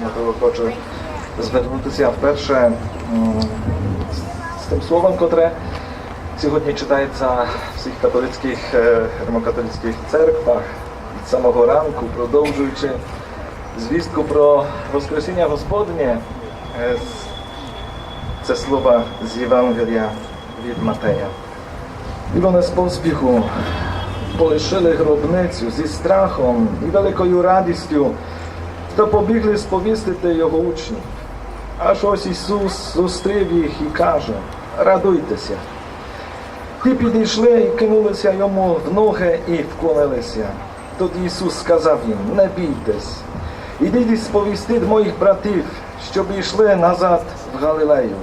Для того хочу звернутися вперше з тим словом, котре сьогодні читається в всіх католицьких, е, римокатолицьких церквах від самого ранку, продовжуючи звістку про Воскресіння Господнє. Е, Це слова з Євангелія від Матея. І вони з поспіху полишили гробницю зі страхом і великою радістю та побігли сповістити його учнів. Аж ось Ісус зустрів їх і каже: радуйтеся. Ті підійшли і кинулися йому в ноги і вклонилися. Тоді Ісус сказав їм: не бійтесь, ідіть і сповістіть моїх братів, щоб йшли назад в Галилею.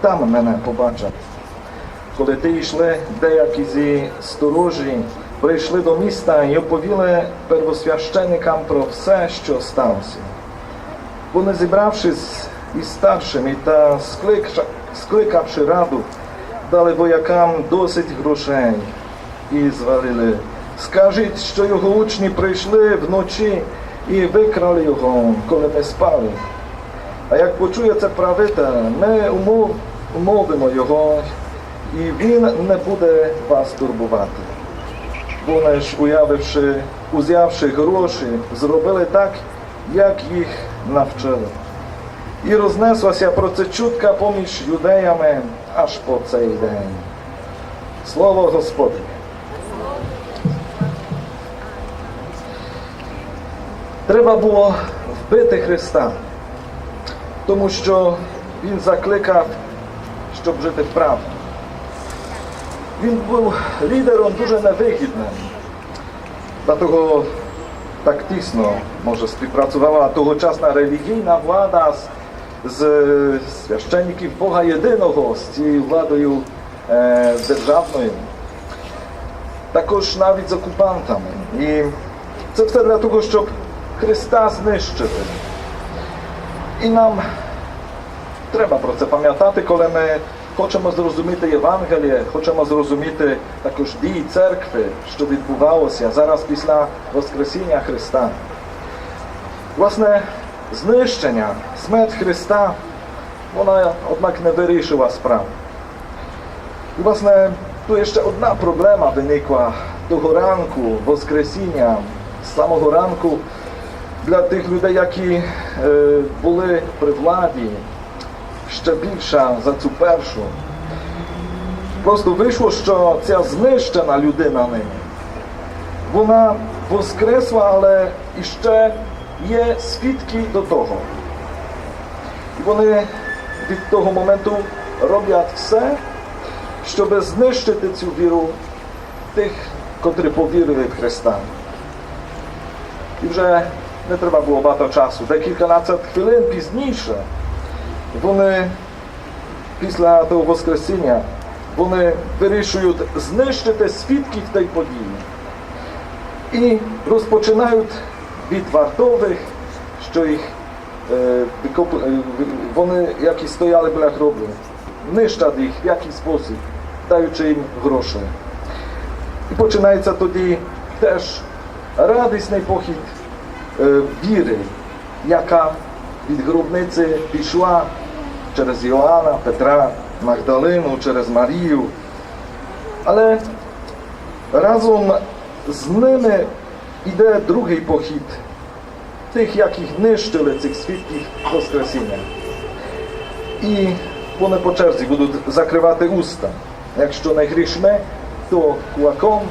Там мене побачать. Коли ти йшли, деякі зі сторожі прийшли до міста і оповіли первосвященикам про все, що сталося. Вони, зібравшись із старшими та скликавши раду, дали воякам досить грошей і звалили. Скажіть, що його учні прийшли вночі і викрали його, коли ми спали. А як почує це правитель, ми умов, умовимо його, і він не буде вас турбувати. Вони ж, уявивши, узявши гроші, зробили так, як їх навчили. І рознеслася про це чутка поміж юдеями аж по цей день. Слово Господнє. Треба було вбити Христа, тому що Він закликав, щоб жити в правді. Він був лідером дуже невигідним. Dlatego так тісно, може, співпрацювала тогочасна релігійна влада з, з священників Бога Єдиного, з цією владою е, державною, також навіть з окупантами. І це все для того, щоб Христа знищити. І нам треба про це пам'ятати, коли ми хочемо зрозуміти Євангеліє, хочемо зрозуміти також дії церкви, що відбувалося зараз після Воскресіння Христа. Власне, знищення, смерть Христа, вона, однак, не вирішила справ. І, власне, tu ще одна проблема виникла того ранку, Воскресіння, з самого ранку для тих людей, які е, були при владі, ще більша за цю першу. Просто вийшло, що ця знищена людина ними, вона воскресла, але іще є свідки до того. І вони від того моменту роблять все, щоб знищити цю віру тих, котрі повірили в Христа. І вже не треба було багато часу, декільканадцять хвилин пізніше. Вони після того Воскресіння вони вирішують знищити свідків тієї події. І розпочинають від вартових, що їх е, е, вони, які стояли біля гробу, нищать їх в який спосіб, даючи їм гроші. І починається тоді теж радісний похід е, віри, яка від гробниці пішла через Йоанна, Петра, Магдалину, через Марію. Але разом з ними йде другий похід тих, яких нищили цих свідків Воскресіння. І вони по черзі будуть закривати уста. Якщо не грішми, то кулаком,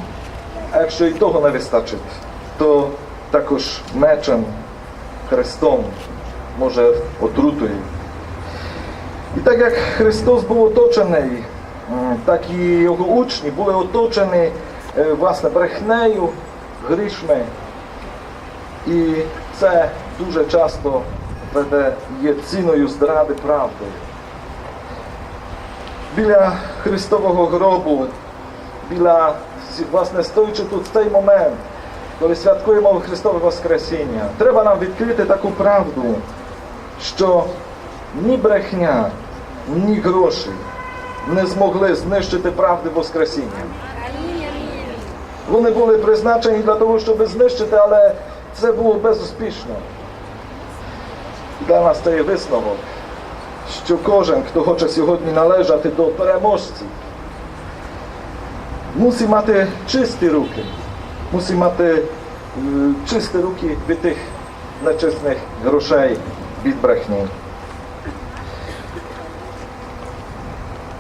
а якщо і того не вистачить, то також мечем, хрестом, може отрутою. І так як Христос був оточений, так і його учні були оточені е, власне брехнею, грішми. І це дуже часто є ціною зради правди. Біля Христового гробу, біля, власне, стоючи тут в цей момент, коли святкуємо Христове Воскресіння, треба нам відкрити таку правду, що ні брехня, ні гроші не змогли знищити правди Воскресіння. Вони були призначені для того, щоб знищити, але це було безуспішно. Для нас це є висновок, що кожен, хто хоче сьогодні належати до переможців, мусí мати чисті руки, мусí мати е, чисті руки від тих нечесних грошей від брехні.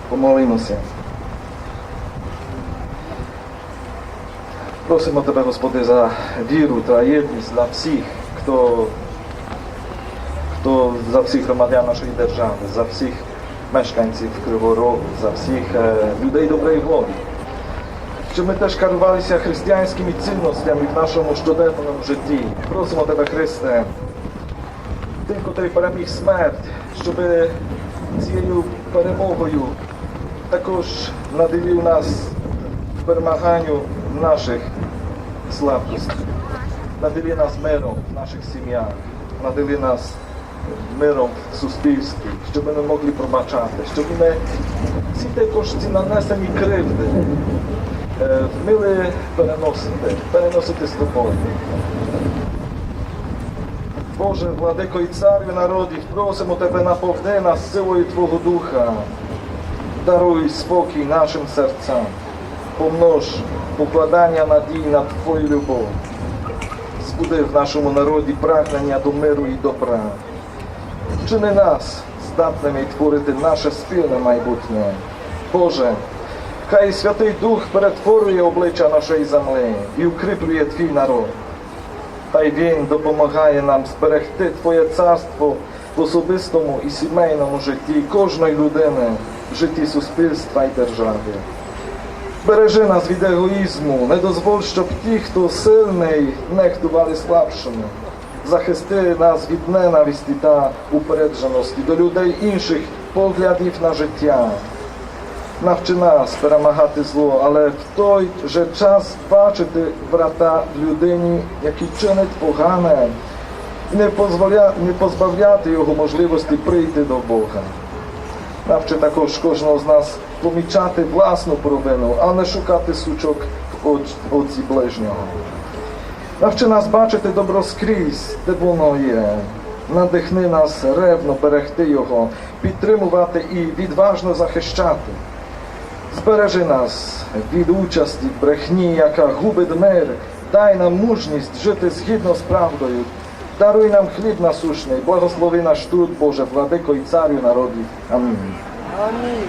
Помолимося. Просимо Тебе, Господи, за віру та єдність для всіх, хто, хто за всіх громадян нашої держави, за всіх мешканців Кривого Рогу, за всіх е, людей доброї волі. Щоб ми теж керувалися християнськими цінностями в нашому щоденному житті. Просимо Тебе, Христе, Тим, котрий переміг смерть, щоб цією перемогою також наділив нас перемаганню наших слабкостей. Наділи нас миром в наших сім'ях, наділи нас миром в суспільстві, щоб ми могли пробачати, щоб ми ці також ці нанесені кривди е, вміли переносити, переносити з тобою. Боже, владико і царю народів, просимо Тебе наповни нас силою Твого Духа. Даруй спокій нашим серцям, помнож покладання надій на Твою любов. Збуди в нашому народі прагнення до миру і добра. Чини нас здатними творити наше спільне майбутнє. Боже, хай Святий Дух перетворює обличчя нашої землі і укріплює Твій народ. Хай Він допомагає нам зберегти Твоє царство в особистому і сімейному житті кожної людини, в житті суспільства і держави. Бережи нас від егоїзму, не дозволь, щоб ті, хто сильний, нехтували слабшими. Захисти нас від ненависті та упередженості до людей інших поглядів на життя. Навчи нас перемагати зло, але в той же час бачити брата людині, який чинить погане, не, позволя... не позбавляти його можливості прийти до Бога. Навчи також кожного з нас помічати власну провину, а не шукати сучок в оці ближнього. Навчи нас бачити добро скрізь, де воно є. Надихни нас ревно берегти його, підтримувати і відважно захищати. Збережи нас від участі брехні, яка губить мир. Дай нам мужність жити згідно з правдою. Даруй нам хліб насушний, благослови наш труд, Боже, владико і царю народів. Амінь. Амінь.